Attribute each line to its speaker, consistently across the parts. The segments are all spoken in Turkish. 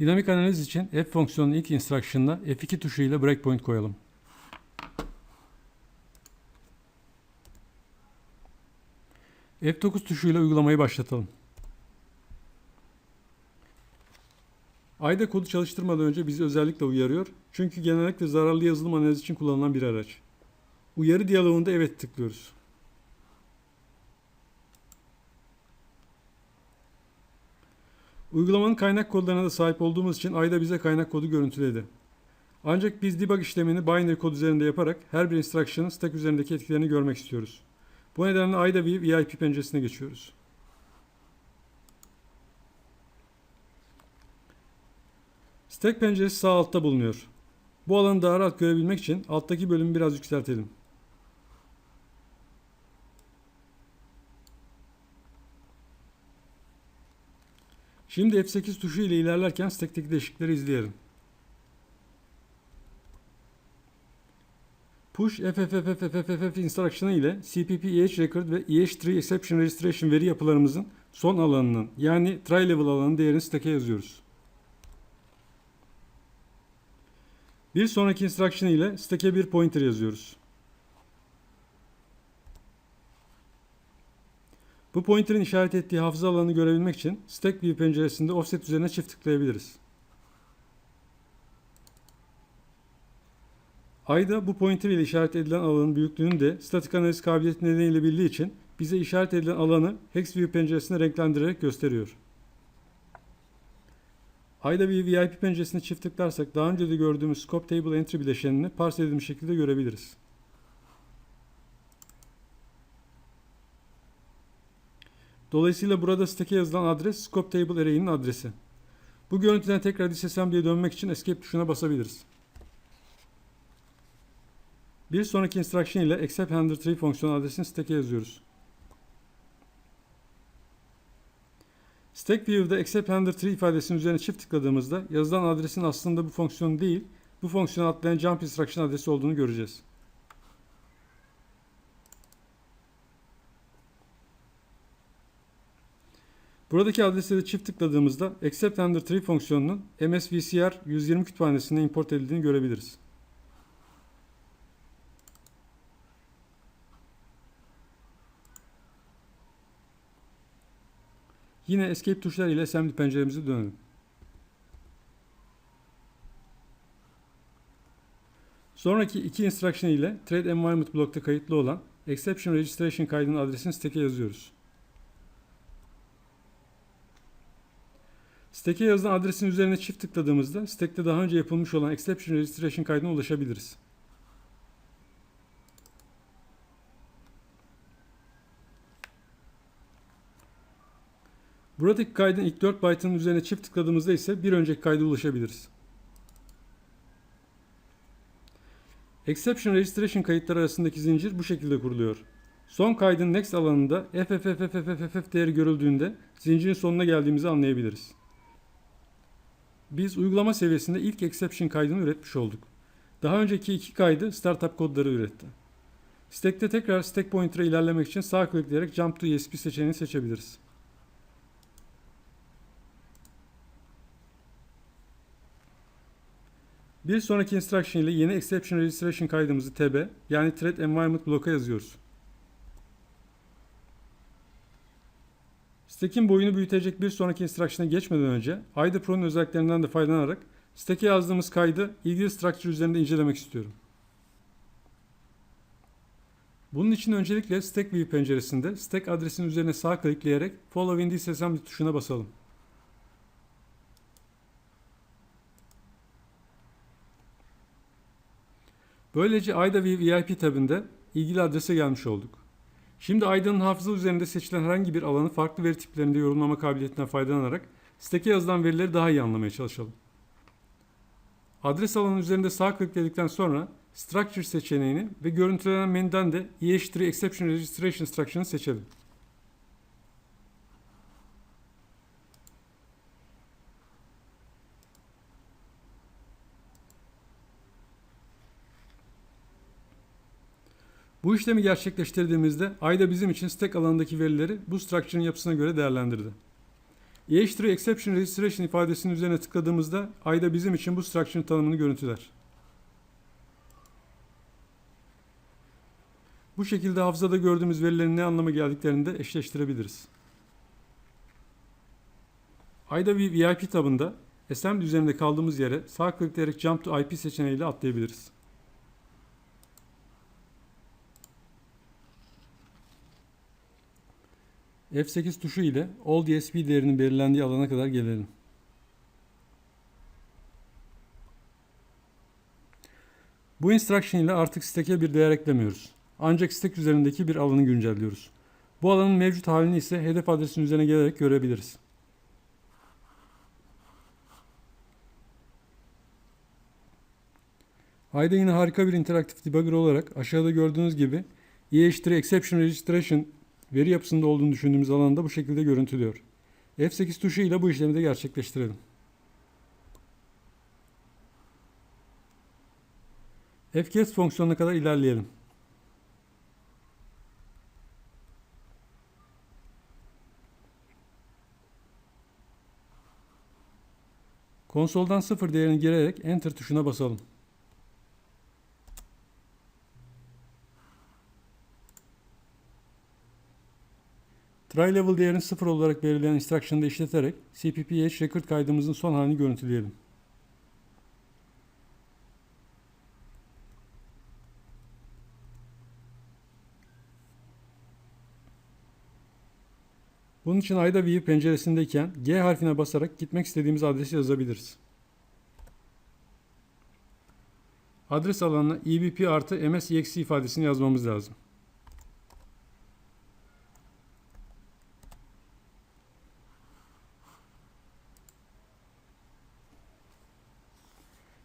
Speaker 1: Dinamik analiz için f fonksiyonunun ilk instruction'ına F2 tuşu ile breakpoint koyalım. F9 tuşuyla uygulamayı başlatalım. AYDA kodu çalıştırmadan önce bizi özellikle uyarıyor. Çünkü genellikle zararlı yazılım analizi için kullanılan bir araç. Uyarı diyaloğunda evet tıklıyoruz. Uygulamanın kaynak kodlarına da sahip olduğumuz için AYDA bize kaynak kodu görüntüledi. Ancak biz debug işlemini binary kod üzerinde yaparak her bir instruction'ın stack üzerindeki etkilerini görmek istiyoruz. Bu nedenle AYDA VIP penceresine geçiyoruz. Stack penceresi sağ altta bulunuyor. Bu alanı daha rahat görebilmek için alttaki bölümü biraz yükseltelim. Şimdi F8 tuşu ile ilerlerken stack'teki değişiklikleri izleyelim. Push FFFFFFF instruction'ı ile CPP EH record ve EH3 exception registration veri yapılarımızın son alanının yani try level alanının değerini stack'e yazıyoruz. Bir sonraki instruction ile stack'e bir pointer yazıyoruz. Bu pointer'ın işaret ettiği hafıza alanını görebilmek için Stack View penceresinde offset üzerine çift tıklayabiliriz. Ayda bu pointer ile işaret edilen alanın büyüklüğünü de statik analiz kabiliyeti nedeniyle bildiği için bize işaret edilen alanı Hex View penceresinde renklendirerek gösteriyor. Ayda bir VIP penceresine çift tıklarsak daha önce de gördüğümüz Scope Table Entry bileşenini parse edilmiş şekilde görebiliriz. Dolayısıyla burada stack'e yazılan adres Scope Table Array'inin adresi. Bu görüntüden tekrar disassembly'e dönmek için Escape tuşuna basabiliriz. Bir sonraki instruction ile accept handler tree fonksiyonu adresini stack'e yazıyoruz. Stack View'da accept handler tree ifadesinin üzerine çift tıkladığımızda yazılan adresin aslında bu fonksiyon değil, bu fonksiyonu atlayan jump instruction adresi olduğunu göreceğiz. Buradaki adresleri çift tıkladığımızda accept handler tree fonksiyonunun msvcr 120 kütüphanesine import edildiğini görebiliriz. Yine escape tuşları ile assembly penceremize dönelim. Sonraki iki instruction ile thread environment blokta kayıtlı olan exception registration kaydının adresini stack'e yazıyoruz. Stack'e yazılan adresin üzerine çift tıkladığımızda stack'te daha önce yapılmış olan exception registration kaydına ulaşabiliriz. Buradaki kaydın ilk 4 byte'ının üzerine çift tıkladığımızda ise bir önceki kayda ulaşabiliriz. Exception Registration kayıtları arasındaki zincir bu şekilde kuruluyor. Son kaydın next alanında FFFFFFF değeri görüldüğünde zincirin sonuna geldiğimizi anlayabiliriz. Biz uygulama seviyesinde ilk exception kaydını üretmiş olduk. Daha önceki iki kaydı startup kodları üretti. Stack'te tekrar stack pointer'a ilerlemek için sağ klikleyerek Jump to ESP seçeneğini seçebiliriz. Bir sonraki instruction ile yeni exception registration kaydımızı tb yani thread environment block'a yazıyoruz. Stack'in boyunu büyütecek bir sonraki instruction'a geçmeden önce IDA Pro'nun özelliklerinden de faydalanarak stack'e yazdığımız kaydı ilgili structure üzerinde incelemek istiyorum. Bunun için öncelikle Stack View penceresinde stack adresinin üzerine sağ klikleyerek Follow in this assembly tuşuna basalım. Böylece AIDA VIP tabinde ilgili adrese gelmiş olduk. Şimdi AIDA'nın hafıza üzerinde seçilen herhangi bir alanı farklı veri tiplerinde yorumlama kabiliyetinden faydalanarak stack'e yazılan verileri daha iyi anlamaya çalışalım. Adres alanı üzerinde sağ klikledikten sonra Structure seçeneğini ve görüntülenen menüden de EH3 Exception Registration Instruction'ı seçelim. Bu işlemi gerçekleştirdiğimizde ayda bizim için stack alanındaki verileri bu structure'ın yapısına göre değerlendirdi. E eşittir exception registration ifadesinin üzerine tıkladığımızda ayda bizim için bu structure'ın tanımını görüntüler. Bu şekilde hafızada gördüğümüz verilerin ne anlama geldiklerini de eşleştirebiliriz. Ayda VIP tabında assembly üzerinde kaldığımız yere sağ tıklayarak Jump to IP seçeneğiyle atlayabiliriz. F8 tuşu ile All DSP değerinin belirlendiği alana kadar gelelim. Bu instruction ile artık stack'e bir değer eklemiyoruz. Ancak stack üzerindeki bir alanı güncelliyoruz. Bu alanın mevcut halini ise hedef adresin üzerine gelerek görebiliriz. Ayda yine harika bir interaktif debugger olarak aşağıda gördüğünüz gibi E eşittir exception registration veri yapısında olduğunu düşündüğümüz alanda bu şekilde görüntülüyor. F8 tuşu ile bu işlemi de gerçekleştirelim. fget fonksiyonuna kadar ilerleyelim. Konsoldan sıfır değerini girerek Enter tuşuna basalım. Try level değerini sıfır olarak belirlenen instruction'da işleterek CPP-H record kaydımızın son halini görüntüleyelim. Bunun için ayda view penceresindeyken G harfine basarak gitmek istediğimiz adresi yazabiliriz. Adres alanına ebp artı msexe ifadesini yazmamız lazım.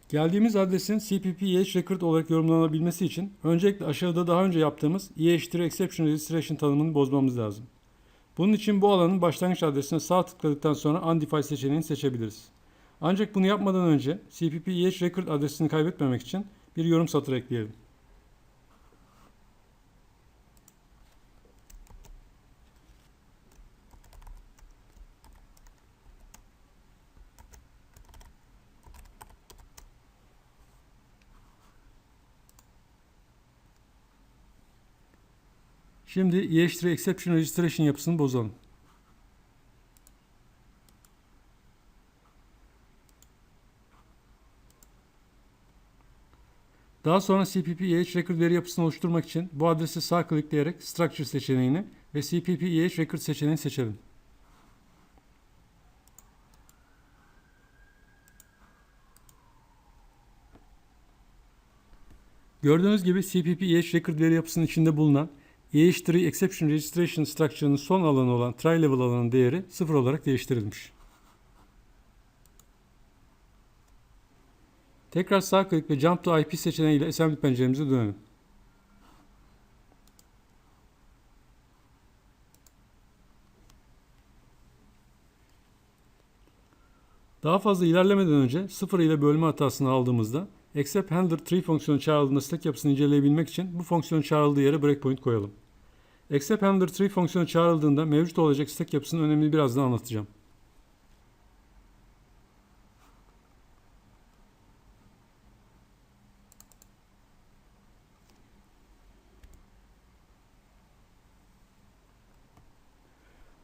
Speaker 1: Geldiğimiz adresin CPP-EH record olarak yorumlanabilmesi için öncelikle aşağıda daha önce yaptığımız E eşittir exception registration tanımını bozmamız lazım. Bunun için bu alanın başlangıç adresine sağ tıkladıktan sonra undefined seçeneğini seçebiliriz. Ancak bunu yapmadan önce CPP-EH record adresini kaybetmemek için bir yorum satırı ekleyelim. Şimdi E eşittir exception registration yapısını bozalım. Daha sonra CPP-EH record veri yapısını oluşturmak için bu adresi sağ tıklayarak structure seçeneğini ve CPP-EH record seçeneğini seçelim. Gördüğünüz gibi CPP-EH record veri yapısının içinde bulunan EH3 Exception Registration Structure'ın son alanı olan try level alanın değeri 0 olarak değiştirilmiş. Tekrar sağ klik ve Jump to IP seçeneğiyle assembly penceremize dönelim. Daha fazla ilerlemeden önce 0 ile bölme hatasını aldığımızda except handler tree fonksiyonu çağrıldığında stack yapısını inceleyebilmek için bu fonksiyon çağrıldığı yere breakpoint koyalım. Except handler tree fonksiyonu çağrıldığında mevcut olacak stack yapısının önemini birazdan anlatacağım.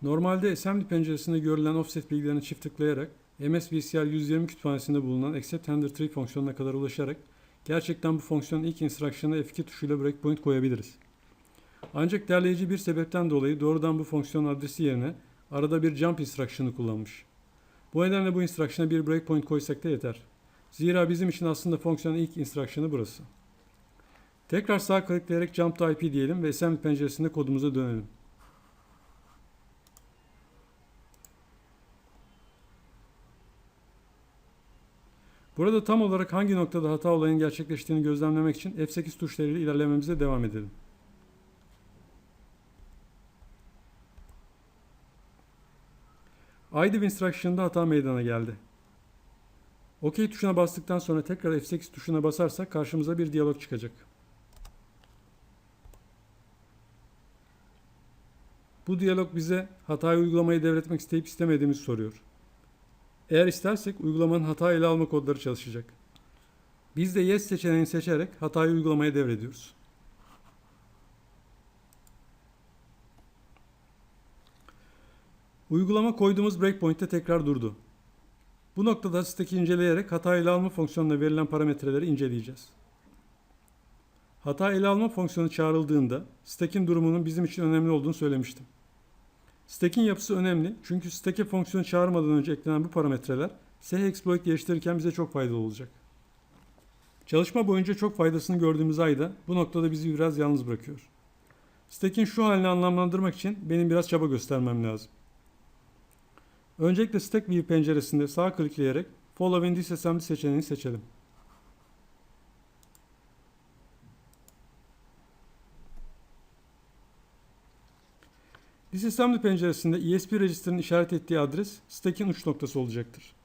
Speaker 1: Normalde assembly penceresinde görülen offset bilgilerini çift tıklayarak MSVCL 120 kütüphanesinde bulunan accept handler tree fonksiyonuna kadar ulaşarak gerçekten bu fonksiyonun ilk instruction'a F2 tuşuyla breakpoint koyabiliriz. Ancak derleyici bir sebepten dolayı doğrudan bu fonksiyon adresi yerine arada bir jump instruction'ı kullanmış. Bu nedenle bu instruction'a bir breakpoint koysak da yeter. Zira bizim için aslında fonksiyonun ilk instruction'ı burası. Tekrar sağ tıklayarak jump to IP diyelim ve assembly penceresinde kodumuza dönelim. Burada tam olarak hangi noktada hata olayın gerçekleştiğini gözlemlemek için F8 tuşlarıyla ilerlememize devam edelim. IDIV instruction'da hata meydana geldi. OK tuşuna bastıktan sonra tekrar F8 tuşuna basarsak karşımıza bir diyalog çıkacak. Bu diyalog bize hatayı uygulamayı devretmek isteyip istemediğimizi soruyor. Eğer istersek uygulamanın hata ele alma kodları çalışacak. Biz de yes seçeneğini seçerek hatayı uygulamaya devrediyoruz. Uygulama koyduğumuz breakpoint'te tekrar durdu. Bu noktada stack'i inceleyerek hata ele alma fonksiyonuna verilen parametreleri inceleyeceğiz. Hata ele alma fonksiyonu çağrıldığında stack'in durumunun bizim için önemli olduğunu söylemiştim. Stack'in yapısı önemli çünkü stack'e fonksiyonu çağırmadan önce eklenen bu parametreler SH exploit geliştirirken bize çok faydalı olacak. Çalışma boyunca çok faydasını gördüğümüz ayda bu noktada bizi biraz yalnız bırakıyor. Stack'in şu halini anlamlandırmak için benim biraz çaba göstermem lazım. Öncelikle Stack View penceresinde sağ klikleyerek Follow in Disassembly seçeneğini seçelim. Disassembly penceresinde ESP register'ın işaret ettiği adres stack'in uç noktası olacaktır.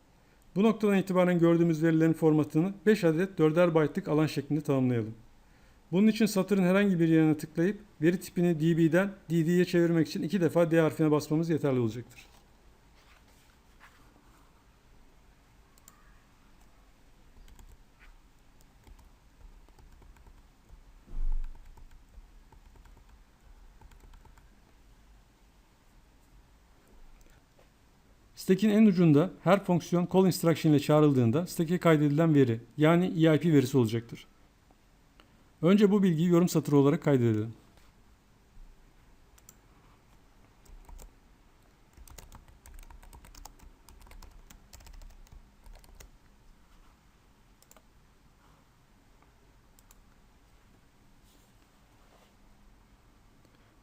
Speaker 1: Bu noktadan itibaren gördüğümüz verilerin formatını 5 adet 4'er byte'lık alan şeklinde tanımlayalım. Bunun için satırın herhangi bir yerine tıklayıp veri tipini db'den dd'ye çevirmek için iki defa d harfine basmamız yeterli olacaktır. Stack'in en ucunda her fonksiyon call instruction ile çağrıldığında stack'e kaydedilen veri yani EIP verisi olacaktır. Önce bu bilgiyi yorum satırı olarak kaydedelim.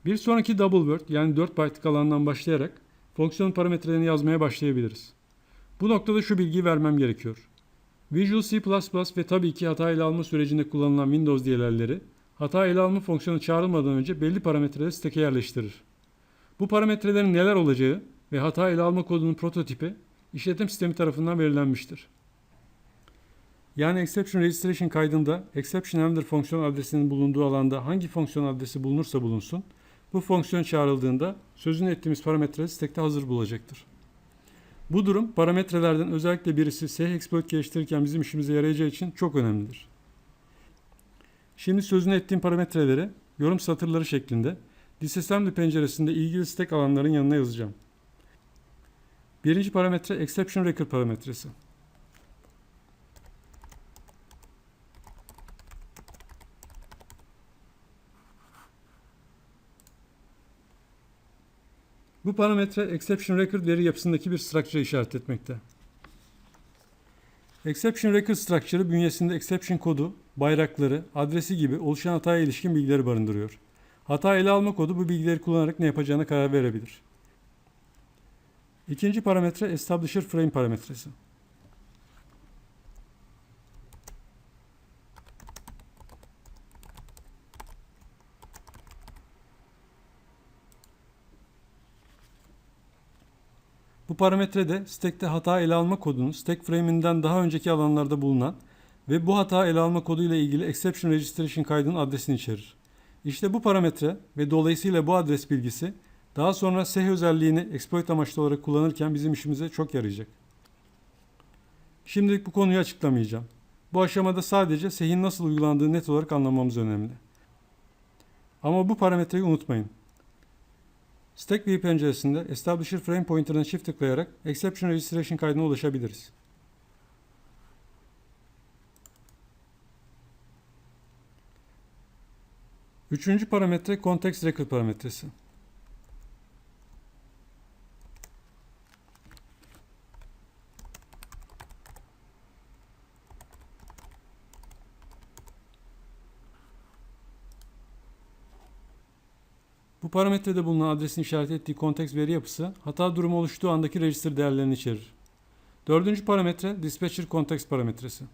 Speaker 1: Bir sonraki double word yani 4 byte'lık alandan başlayarak fonksiyon parametrelerini yazmaya başlayabiliriz. Bu noktada şu bilgiyi vermem gerekiyor. Visual C++ ve tabii ki hata ele alma sürecinde kullanılan Windows diyelerleri hata ele alma fonksiyonu çağrılmadan önce belli parametreleri stack'e yerleştirir. Bu parametrelerin neler olacağı ve hata ele alma kodunun prototipi işletim sistemi tarafından belirlenmiştir. Yani exception registration kaydında exception handler fonksiyon adresinin bulunduğu alanda hangi fonksiyon adresi bulunursa bulunsun bu fonksiyon çağrıldığında sözünü ettiğimiz parametre stack'te hazır bulacaktır. Bu durum parametrelerden özellikle birisi SH exploit geliştirirken bizim işimize yarayacağı için çok önemlidir. Şimdi sözünü ettiğim parametreleri yorum satırları şeklinde disassembly penceresinde ilgili stack alanların yanına yazacağım. Birinci parametre exception record parametresi. Bu parametre exception record veri yapısındaki bir structure işaret etmekte. Exception record structure'ı bünyesinde exception kodu, bayrakları, adresi gibi oluşan hataya ilişkin bilgileri barındırıyor. Hata ele alma kodu bu bilgileri kullanarak ne yapacağına karar verebilir. İkinci parametre establisher frame parametresi. Bu parametrede stack'te hata ele alma kodunu stack frame'inden daha önceki alanlarda bulunan ve bu hata ele alma kodu ilgili exception registration kaydının adresini içerir. İşte bu parametre ve dolayısıyla bu adres bilgisi daha sonra SH özelliğini exploit amaçlı olarak kullanırken bizim işimize çok yarayacak. Şimdilik bu konuyu açıklamayacağım. Bu aşamada sadece SH'in nasıl uygulandığı net olarak anlamamız önemli. Ama bu parametreyi unutmayın. Stack View penceresinde Establisher Frame Pointer'ına çift tıklayarak Exception Registration kaydına ulaşabiliriz. Üçüncü parametre Context Record parametresi. Parametrede bulunan adresin işaret ettiği konteks veri yapısı hata durumu oluştuğu andaki register değerlerini içerir. Dördüncü parametre dispatcher context parametresi.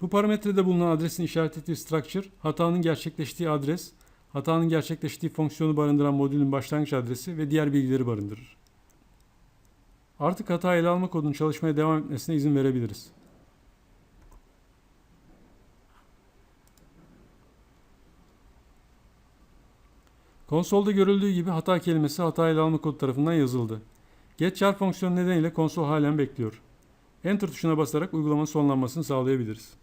Speaker 1: Bu parametrede bulunan adresin işaret ettiği structure, hatanın gerçekleştiği adres, hatanın gerçekleştiği fonksiyonu barındıran modülün başlangıç adresi ve diğer bilgileri barındırır. Artık hata ele alma kodunun çalışmaya devam etmesine izin verebiliriz. Konsolda görüldüğü gibi hata kelimesi hata ele alma kodu tarafından yazıldı. Get char fonksiyonu nedeniyle konsol halen bekliyor. Enter tuşuna basarak uygulamanın sonlanmasını sağlayabiliriz.